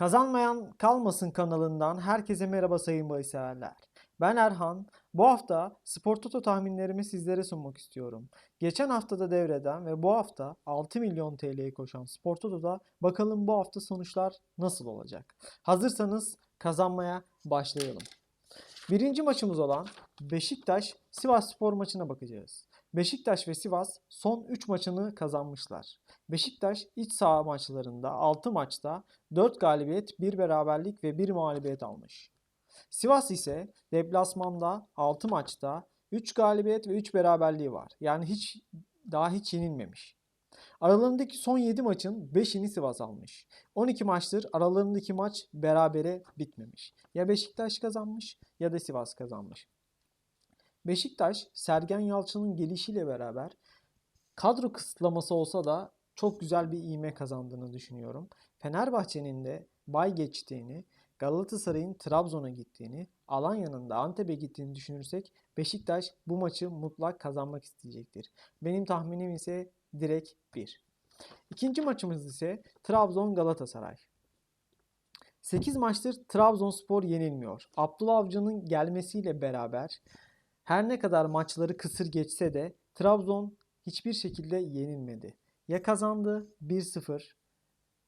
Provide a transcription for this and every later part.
Kazanmayan Kalmasın kanalından herkese merhaba sayın bahisseverler. Ben Erhan. Bu hafta Spor Toto tahminlerimi sizlere sunmak istiyorum. Geçen haftada devreden ve bu hafta 6 milyon TL'ye koşan Spor Toto'da bakalım bu hafta sonuçlar nasıl olacak? Hazırsanız kazanmaya başlayalım. Birinci maçımız olan Beşiktaş Sivas Spor maçına bakacağız. Beşiktaş ve Sivas son 3 maçını kazanmışlar. Beşiktaş iç saha maçlarında 6 maçta 4 galibiyet, 1 beraberlik ve 1 mağlubiyet almış. Sivas ise deplasmanda 6 maçta 3 galibiyet ve 3 beraberliği var. Yani hiç daha hiç yenilmemiş. Aralarındaki son 7 maçın 5'ini Sivas almış. 12 maçtır aralarındaki maç berabere bitmemiş. Ya Beşiktaş kazanmış ya da Sivas kazanmış. Beşiktaş Sergen Yalçın'ın gelişiyle beraber kadro kısıtlaması olsa da çok güzel bir iğme kazandığını düşünüyorum. Fenerbahçe'nin de bay geçtiğini, Galatasaray'ın Trabzon'a gittiğini, Alanya'nın da Antep'e gittiğini düşünürsek Beşiktaş bu maçı mutlak kazanmak isteyecektir. Benim tahminim ise direkt 1. İkinci maçımız ise Trabzon Galatasaray. 8 maçtır Trabzonspor yenilmiyor. Abdullah Avcı'nın gelmesiyle beraber her ne kadar maçları kısır geçse de Trabzon hiçbir şekilde yenilmedi. Ya kazandı 1-0,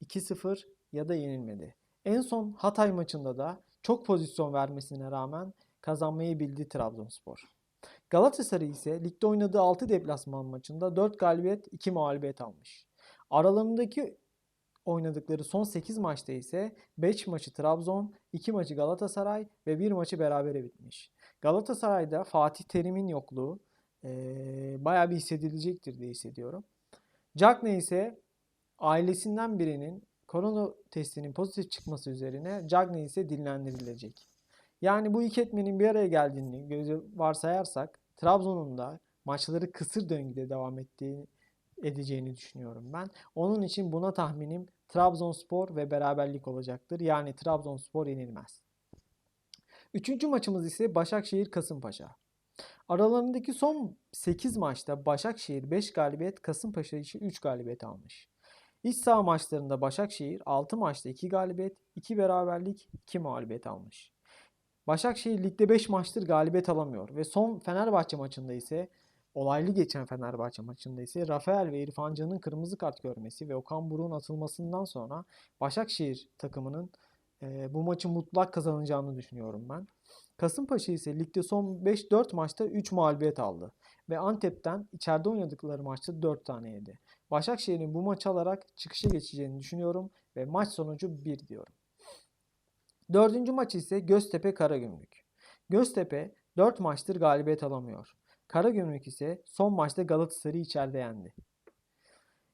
2-0 ya da yenilmedi. En son Hatay maçında da çok pozisyon vermesine rağmen kazanmayı bildi Trabzonspor. Galatasaray ise ligde oynadığı 6 deplasman maçında 4 galibiyet 2 mağlubiyet almış. Aralarındaki oynadıkları son 8 maçta ise 5 maçı Trabzon, 2 maçı Galatasaray ve 1 maçı berabere bitmiş. Galatasaray'da Fatih Terim'in yokluğu eee bayağı bir hissedilecektir diye hissediyorum. Cagney ise ailesinden birinin korona testinin pozitif çıkması üzerine Cagney ise dinlendirilecek. Yani bu iki etmenin bir araya geldiğini göze varsayarsak Trabzon'un da maçları kısır döngüde devam ettiğini edeceğini düşünüyorum ben. Onun için buna tahminim Trabzonspor ve beraberlik olacaktır. Yani Trabzonspor yenilmez. Üçüncü maçımız ise Başakşehir Kasımpaşa. Aralarındaki son 8 maçta Başakşehir 5 galibiyet, Kasımpaşa için 3 galibiyet almış. İç saha maçlarında Başakşehir 6 maçta 2 galibiyet, 2 beraberlik, 2 mağlubiyet almış. Başakşehir ligde 5 maçtır galibiyet alamıyor ve son Fenerbahçe maçında ise olaylı geçen Fenerbahçe maçında ise Rafael ve İrfan Can'ın kırmızı kart görmesi ve Okan Buruk'un atılmasından sonra Başakşehir takımının e, bu maçı mutlak kazanacağını düşünüyorum ben. Kasımpaşa ise ligde son 5-4 maçta 3 mağlubiyet aldı. Ve Antep'ten içeride oynadıkları maçta 4 tane yedi. Başakşehir'in bu maçı alarak çıkışa geçeceğini düşünüyorum ve maç sonucu 1 diyorum. Dördüncü maç ise Göztepe Karagümrük. Göztepe 4 maçtır galibiyet alamıyor. Karagümrük ise son maçta Galatasaray'ı içeride yendi.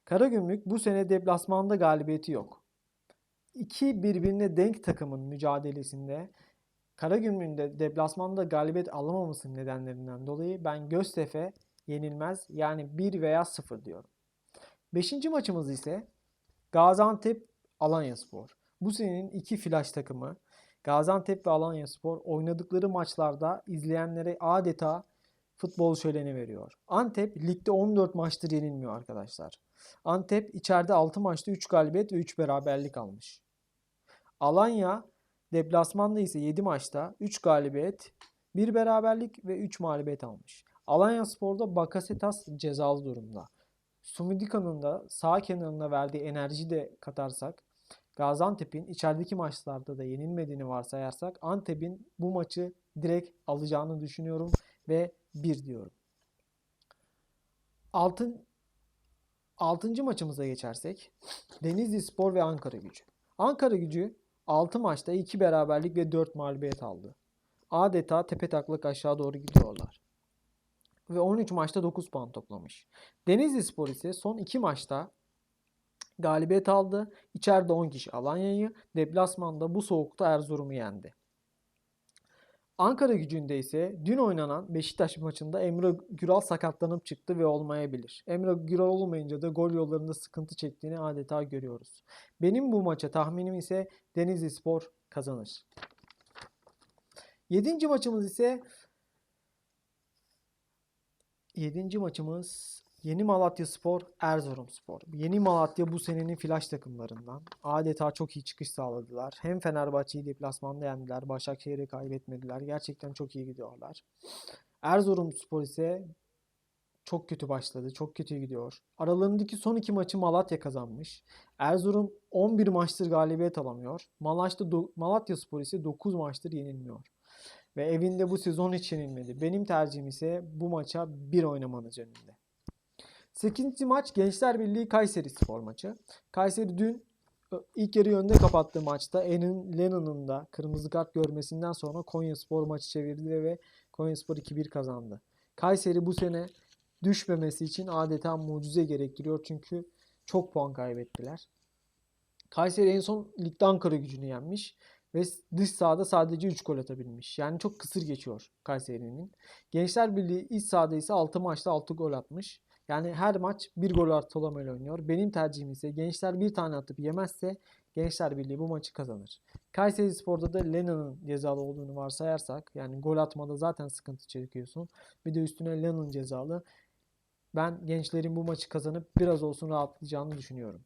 Karagümrük bu sene deplasmanda galibiyeti yok. İki birbirine denk takımın mücadelesinde Karagümrük'ün de deplasmanda galibiyet alamamasının nedenlerinden dolayı ben Göztepe yenilmez yani 1 veya 0 diyorum. Beşinci maçımız ise Gaziantep Alanyaspor. Bu senenin iki flash takımı Gaziantep ve Alanyaspor oynadıkları maçlarda izleyenlere adeta futbol şöleni veriyor. Antep ligde 14 maçtır yenilmiyor arkadaşlar. Antep içeride 6 maçta 3 galibiyet ve 3 beraberlik almış. Alanya deplasmanda ise 7 maçta 3 galibiyet, 1 beraberlik ve 3 mağlubiyet almış. Alanya Spor'da Bakasetas cezalı durumda. Sumidika'nın da sağ kenarına verdiği enerji de katarsak Gaziantep'in içerideki maçlarda da yenilmediğini varsayarsak Antep'in bu maçı direkt alacağını düşünüyorum ve 1 diyorum. Altın, altıncı maçımıza geçersek Denizli Spor ve Ankara Gücü. Ankara Gücü 6 maçta 2 beraberlik ve 4 mağlubiyet aldı. Adeta tepe taklak aşağı doğru gidiyorlar. Ve 13 maçta 9 puan toplamış. Denizli Spor ise son 2 maçta galibiyet aldı. İçeride 10 kişi Alanya'yı, deplasmanda bu soğukta Erzurum'u yendi. Ankara gücünde ise dün oynanan Beşiktaş maçında Emre Güral sakatlanıp çıktı ve olmayabilir. Emre Güral olmayınca da gol yollarında sıkıntı çektiğini adeta görüyoruz. Benim bu maça tahminim ise Denizli Spor kazanır. Yedinci maçımız ise Yedinci maçımız Yeni Malatya Spor, Erzurum Spor. Yeni Malatya bu senenin flash takımlarından. Adeta çok iyi çıkış sağladılar. Hem Fenerbahçe'yi deplasmanda yendiler. Başakşehir'i kaybetmediler. Gerçekten çok iyi gidiyorlar. Erzurum Spor ise çok kötü başladı. Çok kötü gidiyor. Aralarındaki son iki maçı Malatya kazanmış. Erzurum 11 maçtır galibiyet alamıyor. Malatya, Malatya Spor ise 9 maçtır yenilmiyor. Ve evinde bu sezon hiç yenilmedi. Benim tercihim ise bu maça bir oynamanız yönünde. 8. maç Gençler Birliği Kayseri Spor maçı. Kayseri dün ilk yarı önde kapattığı maçta Enin Lennon'un da kırmızı kart görmesinden sonra Konya Spor maçı çevirdi ve Konya Spor 2-1 kazandı. Kayseri bu sene düşmemesi için adeta mucize gerektiriyor çünkü çok puan kaybettiler. Kayseri en son ligde Ankara gücünü yenmiş ve dış sahada sadece 3 gol atabilmiş. Yani çok kısır geçiyor Kayseri'nin. Gençler Birliği iç sahada ise 6 maçta 6 gol atmış. Yani her maç bir gol ortalamayla oynuyor. Benim tercihim ise Gençler bir tane atıp yemezse Gençler Birliği bu maçı kazanır. Kayseri Spor'da da Lennon'un cezalı olduğunu varsayarsak yani gol atmada zaten sıkıntı çekiyorsun. Bir de üstüne Lennon cezalı. Ben gençlerin bu maçı kazanıp biraz olsun rahatlayacağını düşünüyorum.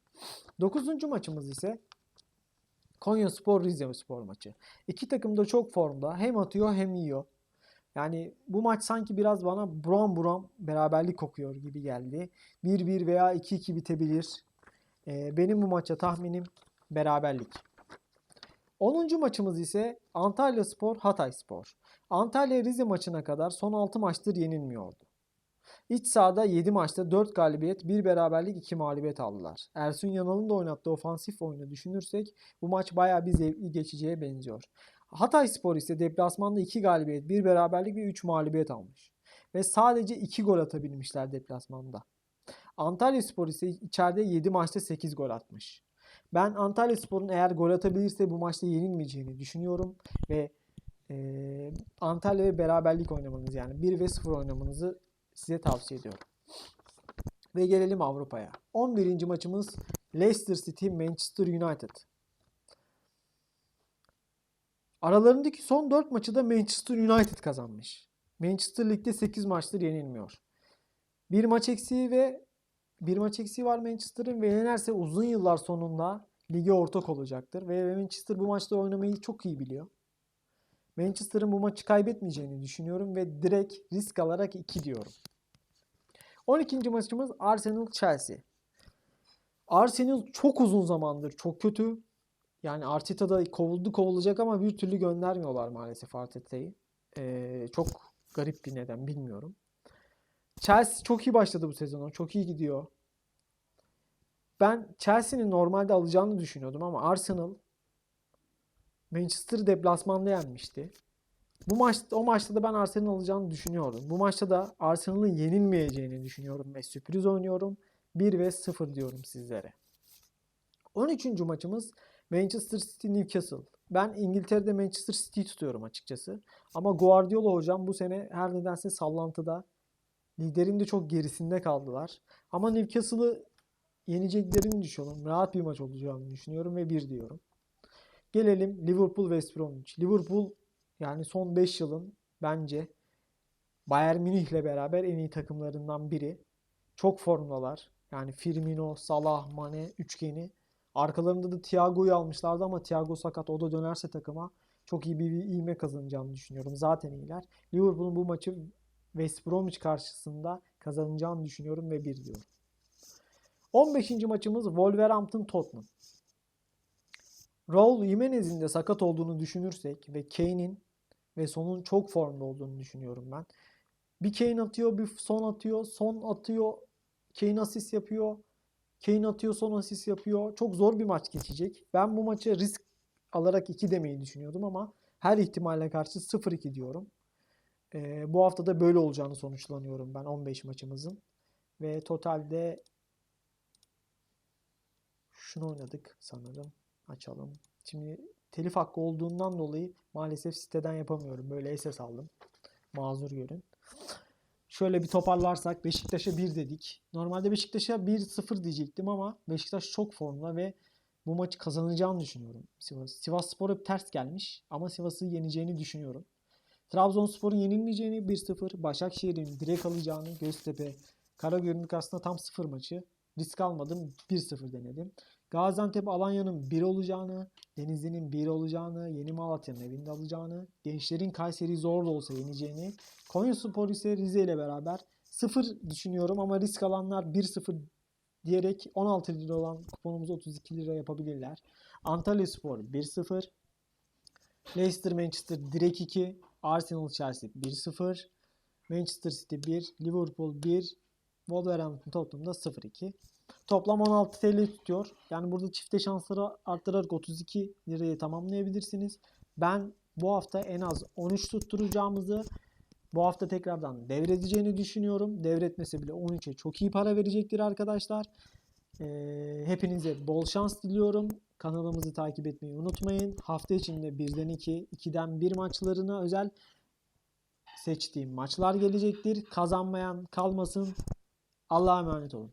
Dokuzuncu maçımız ise Konya Spor Rize Spor maçı. İki takım da çok formda. Hem atıyor hem yiyor. Yani bu maç sanki biraz bana buram buram beraberlik kokuyor gibi geldi. 1-1 veya 2-2 bitebilir. Ee, benim bu maça tahminim beraberlik. 10. maçımız ise Antalya Spor Hatay Spor. Antalya Rize maçına kadar son 6 maçtır yenilmiyordu. İç sahada 7 maçta 4 galibiyet, 1 beraberlik, 2 mağlubiyet aldılar. Ersun Yanal'ın da oynattığı ofansif oyunu düşünürsek bu maç bayağı bir zevkli geçeceğe benziyor. Hatay Spor ise deplasmanda 2 galibiyet, 1 beraberlik ve 3 mağlubiyet almış. Ve sadece 2 gol atabilmişler deplasmanda. Antalya Spor ise içeride 7 maçta 8 gol atmış. Ben Antalya Spor'un eğer gol atabilirse bu maçta yenilmeyeceğini düşünüyorum ve e, Antalya ve beraberlik oynamanız yani 1 ve 0 oynamanızı size tavsiye ediyorum. Ve gelelim Avrupa'ya. 11. maçımız Leicester City Manchester United. Aralarındaki son 4 maçı da Manchester United kazanmış. Manchester Lig'de 8 maçtır yenilmiyor. Bir maç eksiği ve bir maç eksiği var Manchester'ın ve yenerse uzun yıllar sonunda lige ortak olacaktır. Ve Manchester bu maçta oynamayı çok iyi biliyor. Manchester'ın bu maçı kaybetmeyeceğini düşünüyorum ve direkt risk alarak 2 diyorum. 12. maçımız Arsenal Chelsea. Arsenal çok uzun zamandır çok kötü. Yani Arteta da kovuldu kovulacak ama bir türlü göndermiyorlar maalesef Arteta'yı. Ee, çok garip bir neden bilmiyorum. Chelsea çok iyi başladı bu sezona. Çok iyi gidiyor. Ben Chelsea'nin normalde alacağını düşünüyordum ama Arsenal Manchester deplasmanda yenmişti. Bu maçta o maçta da ben Arsenal alacağını düşünüyordum. Bu maçta da Arsenal'ın yenilmeyeceğini düşünüyorum ve sürpriz oynuyorum. 1 ve 0 diyorum sizlere. 13. maçımız Manchester City Newcastle. Ben İngiltere'de Manchester City tutuyorum açıkçası. Ama Guardiola hocam bu sene her nedense sallantıda. Liderin de çok gerisinde kaldılar. Ama Newcastle'ı yeneceklerini düşünüyorum. Rahat bir maç olacağını düşünüyorum ve 1 diyorum. Gelelim Liverpool West Bromwich. Liverpool yani son 5 yılın bence Bayern Münih ile beraber en iyi takımlarından biri. Çok formdalar. Yani Firmino, Salah, Mane üçgeni. Arkalarında da Thiago'yu almışlardı ama Thiago sakat. O da dönerse takıma çok iyi bir ivme kazanacağını düşünüyorum. Zaten iyiler. Liverpool'un bu maçı West Bromwich karşısında kazanacağını düşünüyorum ve 1 diyorum. 15. maçımız Wolverhampton Tottenham. Raul Jimenez'in de sakat olduğunu düşünürsek ve Kane'in ve Son'un çok formda olduğunu düşünüyorum ben. Bir Kane atıyor, bir Son atıyor, Son atıyor, Kane asist yapıyor. Kane atıyor, Son asist yapıyor. Çok zor bir maç geçecek. Ben bu maçı risk alarak 2 demeyi düşünüyordum ama her ihtimalle karşı 0-2 diyorum. Ee, bu hafta da böyle olacağını sonuçlanıyorum ben 15 maçımızın. Ve totalde şunu oynadık sanırım. Açalım. Şimdi telif hakkı olduğundan dolayı maalesef siteden yapamıyorum. Böyle SS aldım. Mazur görün. Şöyle bir toparlarsak Beşiktaş'a 1 dedik. Normalde Beşiktaş'a 1-0 diyecektim ama Beşiktaş çok formda ve bu maçı kazanacağını düşünüyorum Sivas. Sivas Spor hep ters gelmiş ama Sivas'ı yeneceğini düşünüyorum. Trabzonspor'un yenilmeyeceğini 1-0, Başakşehir'in direkt alacağını, Göztepe Karagümrük aslında tam sıfır maçı. Risk almadım. 1-0 denedim. Gaziantep Alanya'nın 1 olacağını, Denizli'nin 1 olacağını, Yeni Malatya'nın evinde alacağını, Gençlerin Kayseri'yi zor da olsa yeneceğini, Konyaspor ise Rize ile beraber 0 düşünüyorum ama risk alanlar 1-0 diyerek 16 lira olan kuponumuzu 32 lira yapabilirler. Antalya Spor 1-0. Leicester Manchester direkt 2. Arsenal Chelsea 1-0. Manchester City 1. Liverpool 1. Wolverhampton Tottenham'da 0-2. Toplam 16 TL tutuyor. Yani burada çifte şansları arttırarak 32 liraya tamamlayabilirsiniz. Ben bu hafta en az 13 tutturacağımızı bu hafta tekrardan devredeceğini düşünüyorum. Devretmese bile 13'e çok iyi para verecektir arkadaşlar. Ee, hepinize bol şans diliyorum. Kanalımızı takip etmeyi unutmayın. Hafta içinde 1'den 2, 2'den 1 maçlarına özel seçtiğim maçlar gelecektir. Kazanmayan kalmasın. Allah'a emanet olun.